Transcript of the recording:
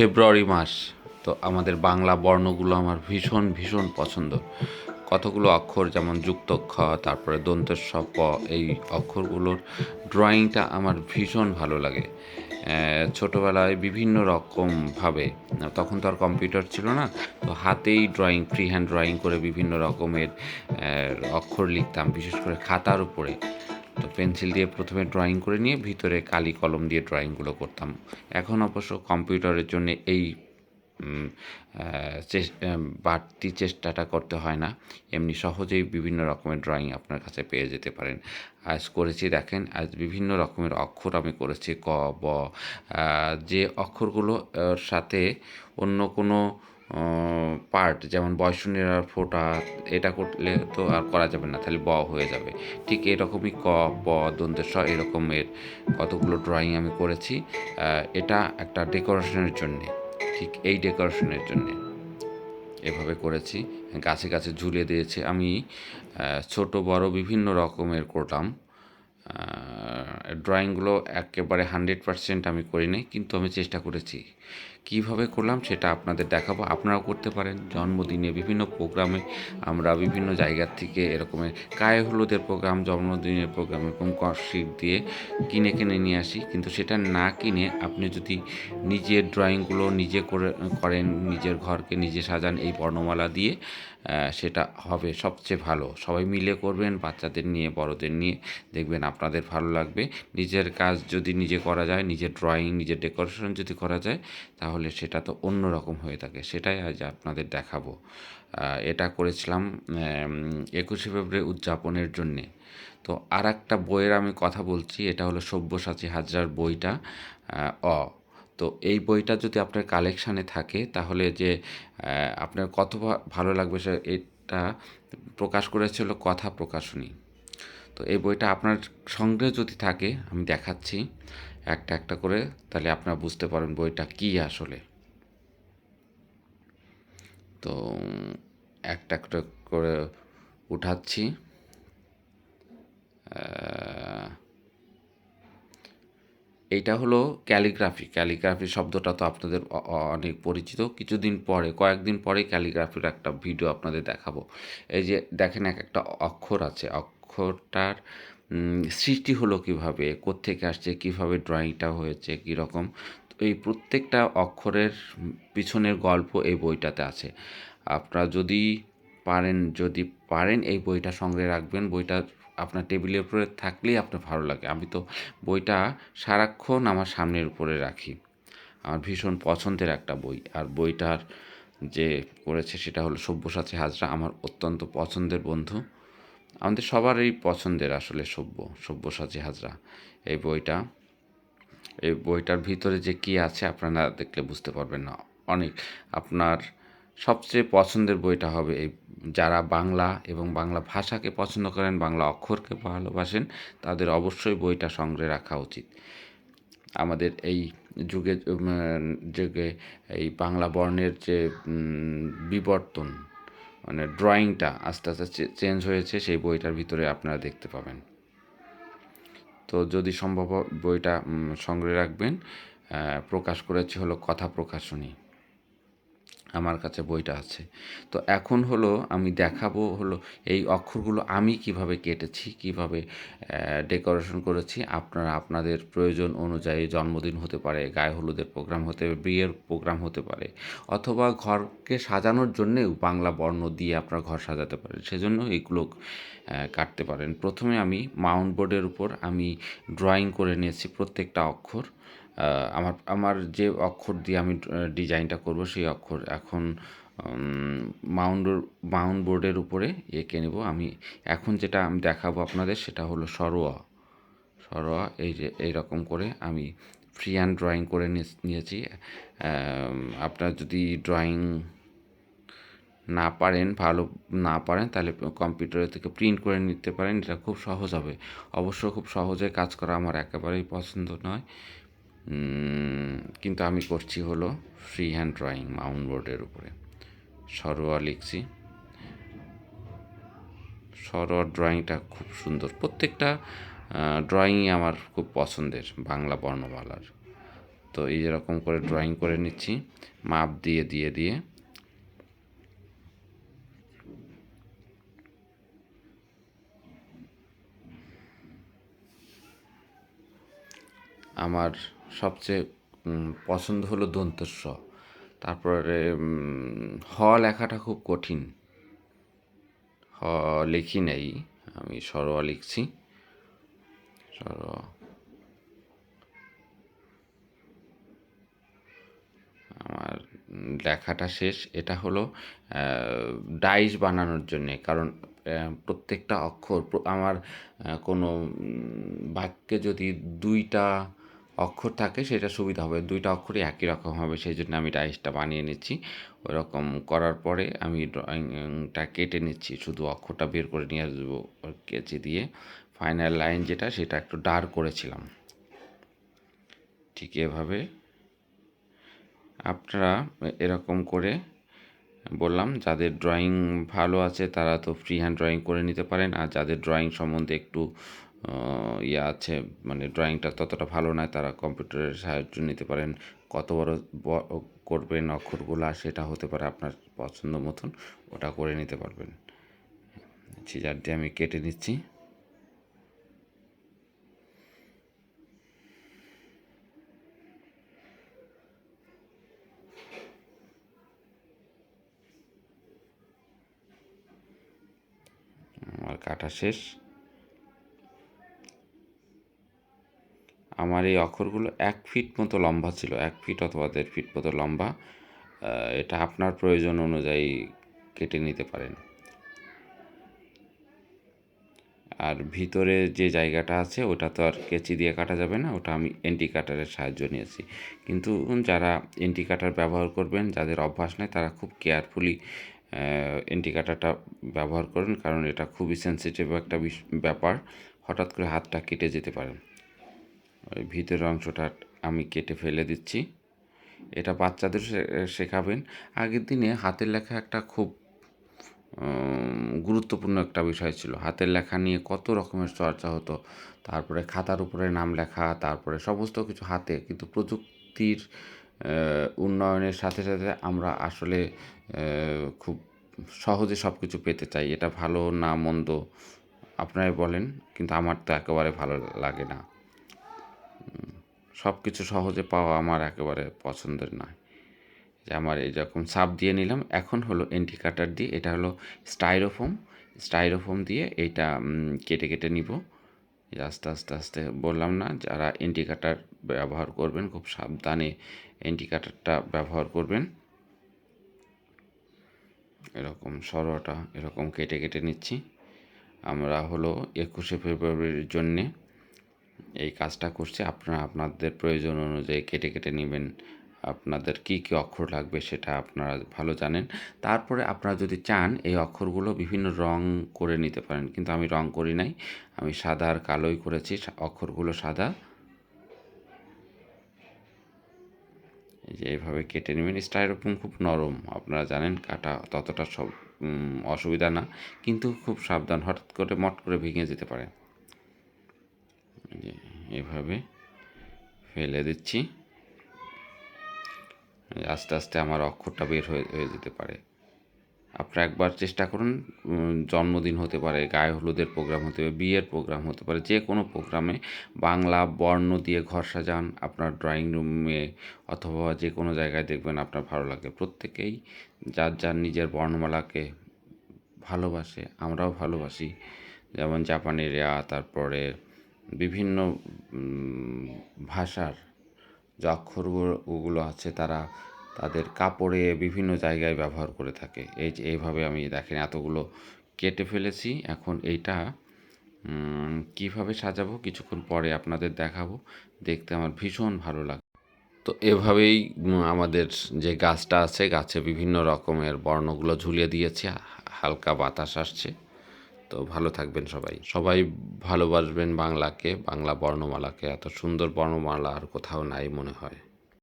ফেব্রুয়ারি মাস। তো আমাদের বাংলা বর্ণগুলো আমার ভীষণ ভীষণ পছন্দ। কতগুলো অক্ষর যেমন যুক্ত খ তারপরে দন্তেস্ব প এই অক্ষরগুলোর ড্রয়িংটা আমার ভীষণ ভালো লাগে। ছোটোবেলায় বিভিন্ন রকমভাবে তখন তো আর কম্পিউটার ছিল না, তো হাতেই ড্রয়িং ফ্রি হ্যান্ড ড্রয়িং করে বিভিন্ন রকমের অক্ষর লিখতাম, বিশেষ করে খাতার উপরে। তো পেন্সিল দিয়ে প্রথমে ড্রয়িং করে নিয়ে ভিতরে কালি কলম দিয়ে ড্রয়িংগুলো করতাম। এখন অবশ্য কম্পিউটারের জন্য এই বাড়তি চেষ্টাটা করতে হয় না। এমনি সহজেই বিভিন্ন রকমের ড্রয়িং আপনার কাছে পেয়ে যেতে পারেন। আজ করেছি দেখেন, আজ বিভিন্ন রকমের অক্ষর আমি করেছি, ক, ব যে অক্ষরগুলো সাথে অন্য কোনো পার্ট যেমন বয়সনের ফোটা, এটা করলে তো আর করা যাবে না, তাহলে ব হয়ে যাবে। ঠিক এরকমই ক, প দন্তের স এরকমের কতগুলো ড্রয়িং আমি করেছি এটা একটা ডেকোরেশনের জন্যে, ঠিক এই ডেকোরেশনের জন্যে এভাবে করেছি। গাছে গাছে ঝুলিয়ে দিয়েছি আমি ছোট, বড় বিভিন্ন রকমের করলাম। ড্রয়িংগুলো একেবারে হান্ড্রেড পারসেন্ট আমি করিনি, কিন্তু আমি চেষ্টা করেছি। কীভাবে করলাম সেটা আপনাদের দেখাবো। আপনারাও করতে পারেন। জন্মদিনে বিভিন্ন প্রোগ্রামে আমরা বিভিন্ন জায়গার থেকে এরকমের গায়ে হলুদের প্রোগ্রাম, জন্মদিনের প্রোগ্রাম এরকম শিট দিয়ে কিনে কিনে নিয়ে আসি। কিন্তু সেটা না কিনে আপনি যদি নিজের ড্রয়িংগুলো নিজে করে, করেন, নিজের ঘরকে নিজে সাজান এই বর্ণমালা দিয়ে সেটা হবে সবচেয়ে ভালো। সবাই মিলে করবেন, বাচ্চাদের নিয়ে, বড়দের নিয়ে। দেখবেন আপনাদের ভালো লাগবে। নিজের কাজ যদি নিজে করা যায়, নিজের ড্রয়িং, নিজের ডেকোরেশন যদি করা যায় তাহলে সেটা তো অন্য রকম হয়ে থাকে। সেটাই আজ আপনাদের দেখাবো। এটা করেছিলাম একুশে ফেব্রুয়ারি উদযাপনের জন্যে। তো আর একটা বইয়ের আমি কথা বলছি, এটা হলো সব্যসাচী হাজরার বইটা অ। তো এই বইটা যদি আপনার কালেকশানে থাকে, তাহলে যে আপনার কত ভালো লাগবে সে, এটা প্রকাশ করেছিল কথা প্রকাশনী। তো এই বইটা আপনার সংগ্রহে যদি থাকে, আমি দেখাচ্ছি। একটা একটা করে, তাহলে আপনারা বুঝতে পারেন বইটা কী আসলে। তো, একটা একটা করে উঠাচ্ছি। এইটা হলো ক্যালিগ্রাফি। ক্যালিগ্রাফি শব্দটা তো আপনাদের অনেক পরিচিত। কিছুদিন পরে, কয়েকদিন পরে ক্যালিগ্রাফির একটা ভিডিও আপনাদের দেখাবো। এই যে দেখেন এক একটা অক্ষর আছে। অক্ষরটার সৃষ্টি হলো কীভাবে, কোত্থেকে আসছে, কীভাবে ড্রয়িংটা হয়েছে, কীরকম? এই প্রত্যেকটা অক্ষরের পিছনের গল্প এই বইটাতে আছে। আপনারা যদি পারেন যদি পারেন এই বইটা সঙ্গে রাখবেন। বইটা আপনার টেবিলের উপরে থাকলেই আপনার ভালো লাগে। আমি তো বইটা সারাক্ষণ আমার সামনের উপরে রাখি। আমার ভীষণ পছন্দের একটা বই। আর বইটার যে করেছে সেটা হলো সব্যসাচী হাজরা, আমার অত্যন্ত পছন্দের বন্ধু। আমাদের সবারই পছন্দের আসলে সভ্য সব্যসাচী হাজরা এই বইটা, এই বইটার ভিতরে যে কী আছে আপনারা দেখলে বুঝতে পারবেন না। অনেক আপনার সবচেয়ে পছন্দের বইটা হবে এই, যারা বাংলা এবং বাংলা ভাষাকে পছন্দ করেন, বাংলা অক্ষরকে ভালোবাসেন, তাদের অবশ্যই বইটা সংগ্রহে রাখা উচিত। আমাদের এই যুগে যুগে এই বাংলা বর্ণের যে বিবর্তন মানে ড্রয়িংটা আস্তে আস্তে চেঞ্জ হয়েছে, সেই বইটার ভিতরে আপনারা দেখতে পাবেন। তো যদি সম্ভব বইটা সংগ্রহে রাখবেন। প্রকাশ করেছে হলো কথা প্রকাশনী। আমার কাছে বইটা আছে। তো এখন হলো আমি দেখাবো হলো এই অক্ষরগুলো আমি কীভাবে কেটেছি, কীভাবে ডেকোরেশন করেছি। আপনারা, আপনাদের প্রয়োজন অনুযায়ী জন্মদিন হতে পারে, গায়ে হলুদের প্রোগ্রাম হতে পারে বিয়ের প্রোগ্রাম হতে পারে, অথবা ঘরকে সাজানোর জন্যেও বাংলা বর্ণ দিয়ে আপনার ঘর সাজাতে পারেন। সেজন্য এইগুলো কাটতে পারেন। প্রথমে আমি মাউন্ট বোর্ডের উপর আমি ড্রয়িং করে নিয়েছি প্রত্যেকটা অক্ষর। আমার আমার যে অক্ষর দিয়ে আমি ডিজাইনটা করব সেই অক্ষর এখন মাউন্ট মাউন্ড বোর্ডের উপরে এঁকে নেব। আমি এখন যেটা আমি দেখাবো আপনাদের সেটা হলো সরোয়া। সরোয়া, এই যে, এইরকম করে আমি ফ্রি হ্যান্ড ড্রয়িং করে নিয়েছি। আপনার যদি ড্রয়িং না পারেন, ভালো না পারেন, তাহলে কম্পিউটারে থেকে প্রিন্ট করে নিতে পারেন। এটা খুব সহজ হবে। অবশ্য খুব সহজে কাজ করা আমার একেবারেই পছন্দ নয়। কিন্তু আমি করছি হলো ফ্রি হ্যান্ড ড্রয়িং মাউন্ট বোর্ডের উপরে। সরোয়া লিখছি। সরোয়ার ড্রয়িংটা খুব সুন্দর। প্রত্যেকটা ড্রয়িংই আমার খুব পছন্দের বাংলা বর্ণমালার। তো এই যেরকম করে ড্রয়িং করে নিচ্ছি, মাপ দিয়ে দিয়ে দিয়ে। আমার সবচেয়ে পছন্দ হলো দন্তস্ব। তারপরে হ লেখাটা খুব কঠিন। হ লিখি নেই, আমি সরোয়া লিখছি। সরোয়া আমার লেখাটা শেষ। এটা হলো ডাইস বানানোর জন্যে। কারণ প্রত্যেকটা অক্ষর, আমার কোনো বাক্যে যদি দুইটা অক্ষর থাকে সেটা সুবিধা হবে। দুইটা অক্ষরই একই রকম হবে সেই জন্য আমি ডাইসটা বানিয়ে নিচ্ছি। ওরকম করার পরে আমি ড্রয়িংটা কেটে নিচ্ছি, শুধু অক্ষরটা বের করে নিয়ে আসব কেচি দিয়ে। ফাইনাল লাইন যেটা, সেটা একটু ডার্ক করেছিলাম। ঠিক এভাবে আপনারা এরকম করে বললাম, যাদের ড্রয়িং ভালো আছে তারা তো ফ্রি হ্যান্ড ড্রয়িং করে নিতে পারেন, আর যাদের ড্রয়িং সম্বন্ধে একটু ইয়ে আছে মানে ড্রয়িংটা ততটা ভালো নয়, তারা কম্পিউটারের সাহায্য নিতে পারেন। কত বড় করবেন অক্ষরগুলো সেটা হতে পারে আপনার পছন্দ মতন, ওটা করে নিতে পারবেন। সিজার দিয়ে আমি কেটে নিচ্ছি। আমার কাটা শেষ। আমার এই অক্ষরগুলো এক ফিট মতো লম্বা ছিল, এক ফিট অথবা দেড় ফিট মতো লম্বা। এটা আপনার প্রয়োজন অনুযায়ী কেটে নিতে পারেন। আর ভিতরে যে জায়গাটা আছে, ওটা তো আর কেচি দিয়ে কাটা যাবে না, ওটা আমি এন্টি কাটারের সাহায্য নিয়েছি। কিন্তু যারা এন্টি কাটার ব্যবহার করবেন, যাদের অভ্যাস নেই, তারা খুব কেয়ারফুলি এন্টি কাটারটা ব্যবহার করুন, কারণ এটা খুবই সেন্সিটিভ একটা ব্যাপার। হঠাৎ করে হাতটা কেটে যেতে পারে ওই ভিতরের অংশটা আমি কেটে ফেলে দিচ্ছি। এটা বাচ্চাদের শেখাবেন। আগের দিনে হাতের লেখা একটা খুব গুরুত্বপূর্ণ একটা বিষয় ছিল। হাতের লেখা নিয়ে কত রকমের চর্চা হতো। তারপরে খাতার উপরে নাম লেখা, তারপরে সমস্ত কিছু হাতে। কিন্তু প্রযুক্তির উন্নয়নের সাথে সাথে আমরা আসলে খুব সহজে সব কিছু পেতে চাই। এটা ভালো না মন্দ? আপনারাই বলেন, কিন্তু আমার তো একেবারে ভালো লাগে না। সব কিছু সহজে পাওয়া আমার একেবারে পছন্দের নয়। যে আমার রকম সাপ দিয়ে নিলাম, এখন হলো এন্টি কাটার দিয়ে, এটা হলো স্টাইরোফোম। স্টাইরোফোম দিয়ে এইটা কেটে কেটে নিব। আস্তে আস্তে আস্তে বললাম না, যারা এন্টি কাটার ব্যবহার করবেন, খুব সাবধানে এন্টি কাটারটা ব্যবহার করবেন। এরকম সরোটা এরকম কেটে কেটে নিচ্ছি। আমরা হলো একুশে ফেব্রুয়ারির জন্যে এই কাজটা করছি। আপনারা আপনাদের প্রয়োজন অনুযায়ী কেটে কেটে নেবেন। আপনাদের কি কি অক্ষর লাগবে সেটা আপনারা ভালো জানেন। তারপরে আপনারা যদি চান, এই অক্ষরগুলো বিভিন্ন রং করে নিতে পারেন। কিন্তু আমি রং করি নাই। আমি সাদা আর কালোই করেছি। অক্ষরগুলো সাদা। এই যে এইভাবে কেটে নেবেন। স্টাইরোফোম খুব নরম। আপনারা জানেন কাটা ততটা সব অসুবিধা না। কিন্তু খুব সাবধান। হঠাৎ করে মট করে ভেঙে যেতে পারে। এই যে এইভাবে ফেলে দিচ্ছি। আস্তে আস্তে আমার অক্ষরটা বের হয়ে হয়ে যেতে পারে। আপনারা একবার চেষ্টা করুন জন্মদিন হতে পারে, গায়ে হলুদের প্রোগ্রাম হতে পারে, বিয়ের প্রোগ্রাম হতে পারে, যে কোনো প্রোগ্রামে বাংলা বর্ণ দিয়ে ঘর সাজান আপনার ড্রয়িং রুমে অথবা যে কোনো জায়গায় দেখবেন আপনার ভালো লাগে। প্রত্যেকেই যার যার নিজের বর্ণমালাকে ভালোবাসে, আমরাও ভালোবাসি। যেমন জাপানিরা, তারপরে বিভিন্ন ভাষার যে অক্ষরগুলো আছে তারা তাদের কাপড়ে বিভিন্ন জায়গায় ব্যবহার করে থাকে। এই যে এইভাবে আমি দেখেন এতগুলো কেটে ফেলেছি। এখন এইটা কীভাবে সাজাবো কিছুক্ষণ পরে আপনাদের দেখাবো। দেখতে আমার ভীষণ ভালো লাগে তো এভাবেই আমাদের যে গাছটা আছে, গাছে বিভিন্ন রকমের বর্ণগুলো ঝুলিয়ে দিয়েছে। হালকা বাতাস আসছে। তো ভালো থাকবেন সবাই। সবাই ভালোবাসবেন বাংলাকে, বাংলা বর্ণমালাকে। এত সুন্দর বর্ণমালা আর কোথাও নাই মনে হয়।